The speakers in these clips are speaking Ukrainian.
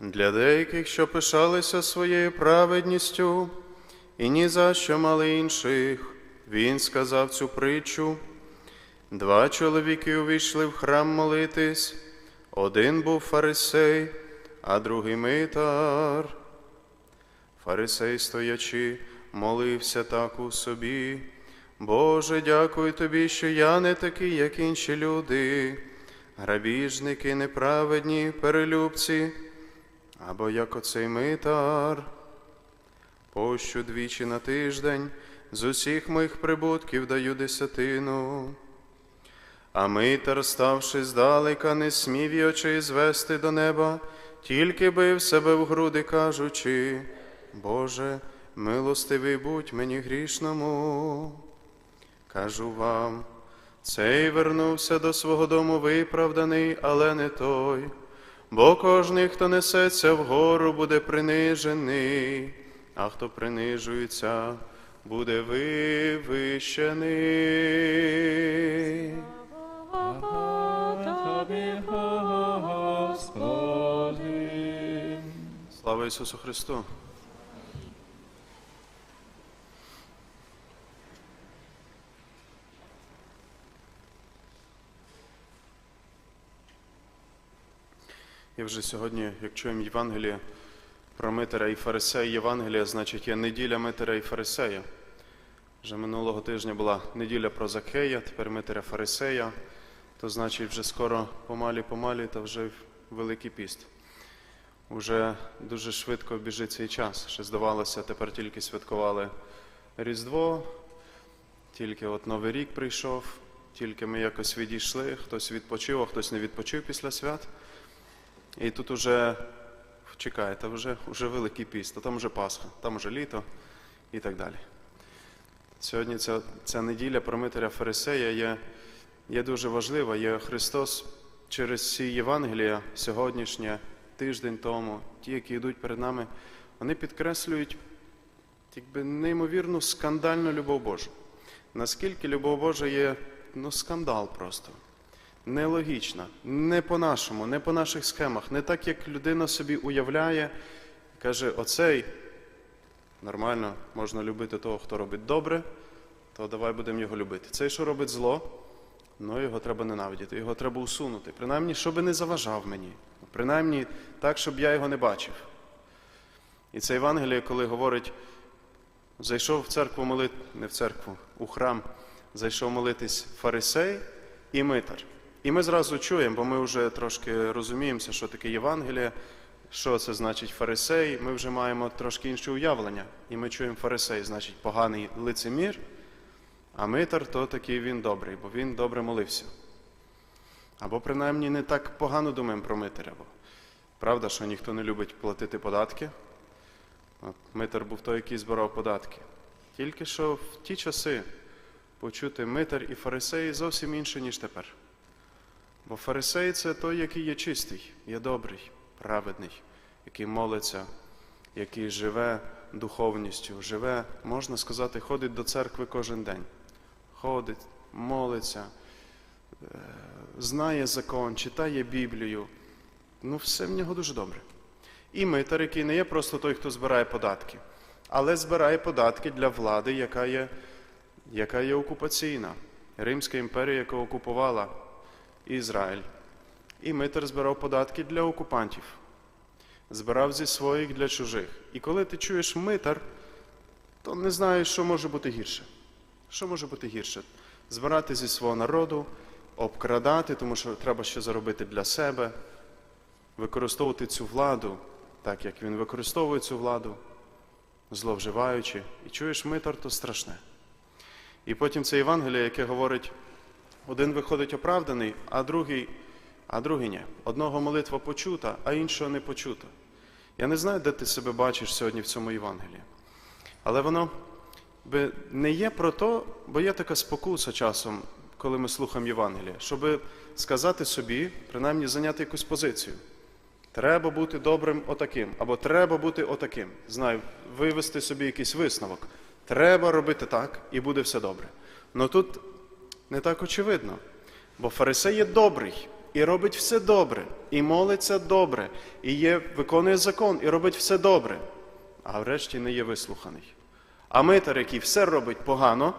Для деяких, що пишалися своєю праведністю, і ні за що мали інших, він сказав цю притчу. Два чоловіки увійшли в храм молитись, один був фарисей, а другий митар. Фарисей, стоячи, молився так у собі. Боже, дякую тобі, що я не такий, як інші люди, грабіжники, неправедні, перелюбці, або як оцей митар. Пощу двічі на тиждень, з усіх моїх прибутків даю десятину. А митар, ставши здалека, не смів й очей звести до неба, тільки бив себе в груди, кажучи, Боже, милостивий будь мені грішному. Кажу вам, цей вернувся до свого дому виправданий, але не той, бо кожний, хто несеться вгору, буде принижений, а хто принижується, буде вивищений. Слава Ісусу Христу! Вже сьогодні, як чуємо Євангеліє про Митера і Фарисея, Євангелія, значить є неділя Митера і Фарисея. Вже минулого тижня була неділя про Закея, тепер Митера Фарисея, то значить вже скоро помалі-помалі, та вже Великий піст. Уже дуже швидко біжить цей час. Ще здавалося, тепер тільки святкували Різдво, тільки от Новий рік прийшов, тільки ми якось відійшли, хтось відпочив, а хтось не відпочив після свят. І тут уже чекайте, вже, вже Великий піст, а там вже Пасха, там вже літо і так далі. Сьогодні ця, ця неділя про Фарисея є, є дуже важлива. Є Христос через ці Євангелія сьогоднішнє, тиждень тому, ті, які йдуть перед нами, вони підкреслюють якби, неймовірну скандальну любов Божу. Наскільки любов Божа є ну, скандал просто. Нелогічна, не по-нашому, не по наших схемах, не так, як людина собі уявляє, каже, оцей нормально можна любити того, хто робить добре, то давай будемо його любити. Цей, що робить зло, ну його треба ненавидіти, його треба усунути. Принаймні, щоб не заважав мені. Принаймні так, щоб я його не бачив. І це Євангеліє, коли говорить, зайшов в церкву молити, не в церкву, у храм, зайшов молитись фарисей і митар. І ми зразу чуємо, бо ми вже трошки розуміємося, що таке Євангеліє, що це значить фарисей. Ми вже маємо трошки інше уявлення. І ми чуємо фарисей, значить поганий лицемір, а митар то такий він добрий, бо він добре молився. Або принаймні не так погано думаємо про митаря. Бо правда, що ніхто не любить платити податки. От Митар був той, який збирав податки. Тільки що в ті часи почути митар і фарисеї зовсім інше, ніж тепер. Бо фарисей це той, який є чистий, є добрий, праведний, який молиться, який живе духовністю, живе, можна сказати, ходить до церкви кожен день. Ходить, молиться, е, знає закон, читає Біблію. Ну, все в нього дуже добре. І митар, який не є просто той, хто збирає податки, але збирає податки для влади, яка є, яка є окупаційна. Римська імперія, яка окупувала Ізраїль. І митар збирав податки для окупантів, збирав зі своїх для чужих. І коли ти чуєш митар, то не знаєш, що може бути гірше. Що може бути гірше? Збирати зі свого народу, обкрадати, тому що треба ще заробити для себе, використовувати цю владу, так як він використовує цю владу, зловживаючи. І чуєш митар, то страшне. І потім це Євангеліє, яке говорить, один виходить оправданий, а другий, а другий ні. Одного молитва почута, а іншого не почута. Я не знаю, де ти себе бачиш сьогодні в цьому Євангелії. Але воно би не є про то, бо є така спокуса часом, коли ми слухаємо Євангелія, щоб сказати собі, принаймні зайняти якусь позицію. Треба бути добрим отаким, або треба бути отаким. Знаю, вивести собі якийсь висновок. Треба робити так, і буде все добре. Але тут не так очевидно. Бо фарисей є добрий, і робить все добре, і молиться добре, і є, виконує закон, і робить все добре, а врешті не є вислуханий. А митар, який все робить погано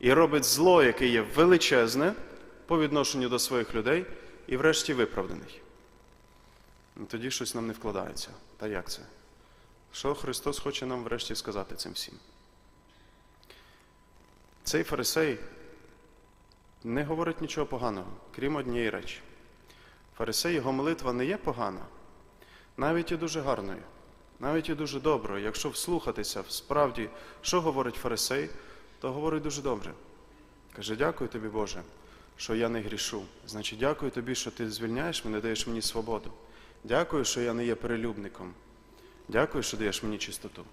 і робить зло, яке є величезне по відношенню до своїх людей, і врешті виправданий. Ну, Тоді щось нам не вкладається. Та як це? Що Христос хоче нам врешті сказати цим всім? Цей фарисей не говорить нічого поганого, крім однієї речі. Фарисей, його молитва не є погана, навіть і дуже гарною, навіть і дуже доброю. Якщо вслухатися справді, що говорить фарисей, то говорить дуже добре. Каже, дякую тобі, Боже, що я не грішу. Значить, дякую тобі, що ти звільняєш мене, даєш мені свободу. Дякую, що я не є перелюбником. Дякую, що даєш мені чистоту.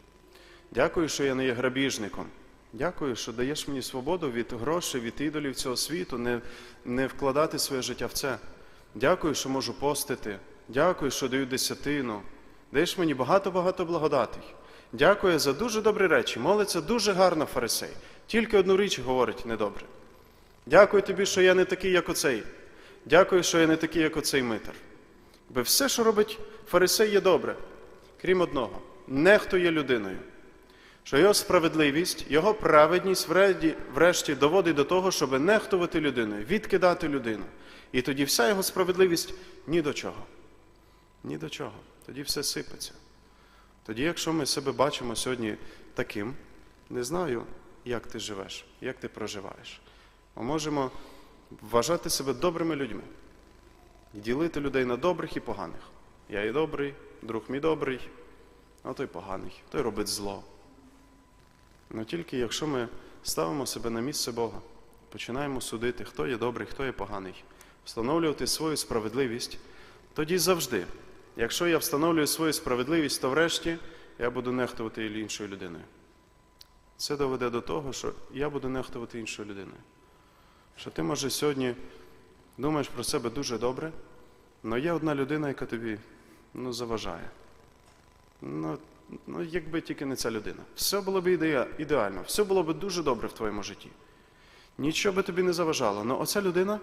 Дякую, що я не є грабіжником. Дякую, що даєш мені свободу від грошей, від ідолів цього світу, не, не вкладати своє життя в це. Дякую, що можу постити. Дякую, що даю десятину. Даєш мені багато-багато благодатей. Дякую за дуже добрі речі. Молиться дуже гарно фарисей. Тільки одну річ говорить недобре. Дякую тобі, що я не такий, як оцей. Дякую, що я не такий, як оцей митар. Бо все, що робить фарисей, є добре, крім одного, нехтує людиною. Що його справедливість, його праведність врешті, доводить до того, щоб нехтувати людиною, відкидати людину. І тоді вся його справедливість ні до чого. Ні до чого. Тоді все сипеться. Тоді, якщо ми себе бачимо сьогодні таким, не знаю, як ти живеш, як ти проживаєш. Ми можемо вважати себе добрими людьми і ділити людей на добрих і поганих. Я і добрий, друг мій добрий, а той поганий, той робить зло. Ну тільки якщо ми ставимо себе на місце Бога, починаємо судити, хто є добрий, хто є поганий, встановлювати свою справедливість, тоді завжди, якщо я встановлюю свою справедливість, то врешті я буду нехтувати іншою людиною. Це доведе до того, що я буду нехтувати іншою людиною. Що ти, може, сьогодні думаєш про себе дуже добре, але є одна людина, яка тобі ну, заважає. Ну, ну, якби тільки не ця людина. Все було б ідеально, все було б дуже добре в твоєму житті. Нічого би тобі не заважало. Але оця людина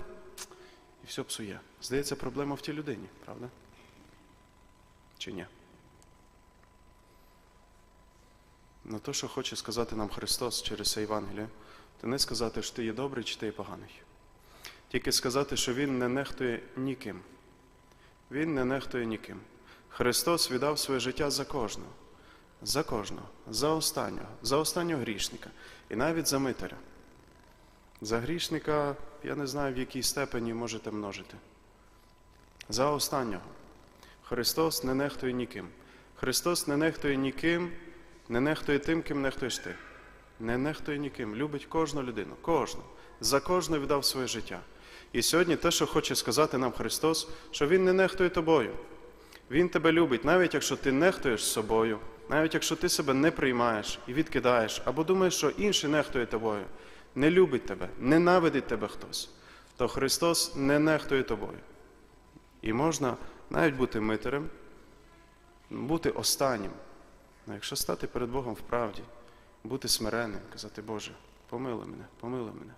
і все псує. Здається, проблема в тій людині, правда? Чи ні? Ну то, що хоче сказати нам Христос через це Євангеліє, то не сказати, що ти є добрий чи ти є поганий. Тільки сказати, що Він не нехтує ніким. Він не нехтує ніким. Христос віддав своє життя за кожного, за кожного, за останнього, за останнього грішника і навіть за митаря. За грішника, я не знаю, в якій степені можете множити. За останнього. Христос не нехтує ніким. Христос не нехтує ніким, не нехтує тим, ким нехтуєш ти. Не нехтує ніким. Любить кожну людину, кожну. За кожну віддав своє життя. І сьогодні те, що хоче сказати нам Христос, що Він не нехтує тобою. Він тебе любить, навіть якщо ти нехтуєш собою, навіть якщо ти себе не приймаєш і відкидаєш, або думаєш, що інший нехтує тобою, не любить тебе, ненавидить тебе хтось, то Христос не нехтує тобою. І можна навіть бути митарем, бути останнім. Ну, якщо стати перед Богом в правді, бути смиренним, казати, Боже, помилуй мене, помилуй мене,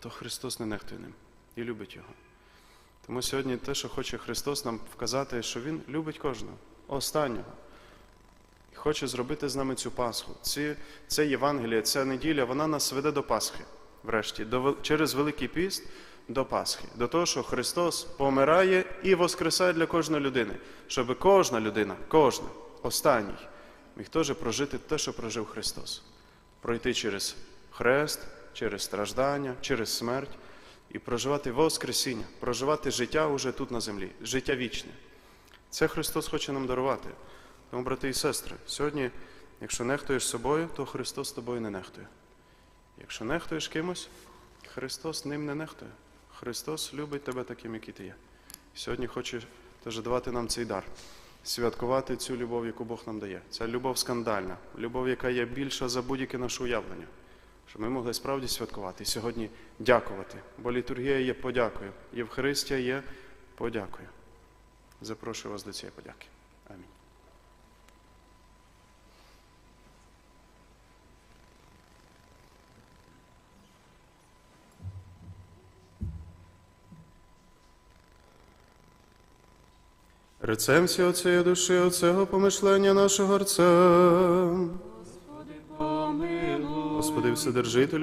то Христос не нехтує ним і любить його. Тому сьогодні те, що хоче Христос нам вказати, що Він любить кожного, останнього. Хоче зробити з нами цю Пасху. Ці, це Євангеліє, ця неділя, вона нас веде до Пасхи, врешті, до, через Великий піст до Пасхи, до того, що Христос помирає і воскресає для кожної людини, щоб кожна людина, кожна, останній, міг теж прожити те, що прожив Христос. Пройти через хрест, через страждання, через смерть і проживати Воскресіння, проживати життя уже тут на землі, життя вічне. Це Христос хоче нам дарувати. Тому, брати і сестри, сьогодні, якщо нехтуєш собою, то Христос тобою не нехтує. Якщо нехтуєш кимось, Христос ним не нехтує. Христос любить тебе таким, який ти є. Сьогодні хоче теж давати нам цей дар, святкувати цю любов, яку Бог нам дає. Це любов скандальна, любов, яка є більша за будь-яке наше уявлення. Щоб ми могли справді святкувати і сьогодні дякувати. Бо літургія є подякою, Євхаристія є подякою. Запрошую вас до цієї подяки. Амінь. Рецем всі оцеї душі, оцього помишлення нашого Отця. Господи, Вседержителю.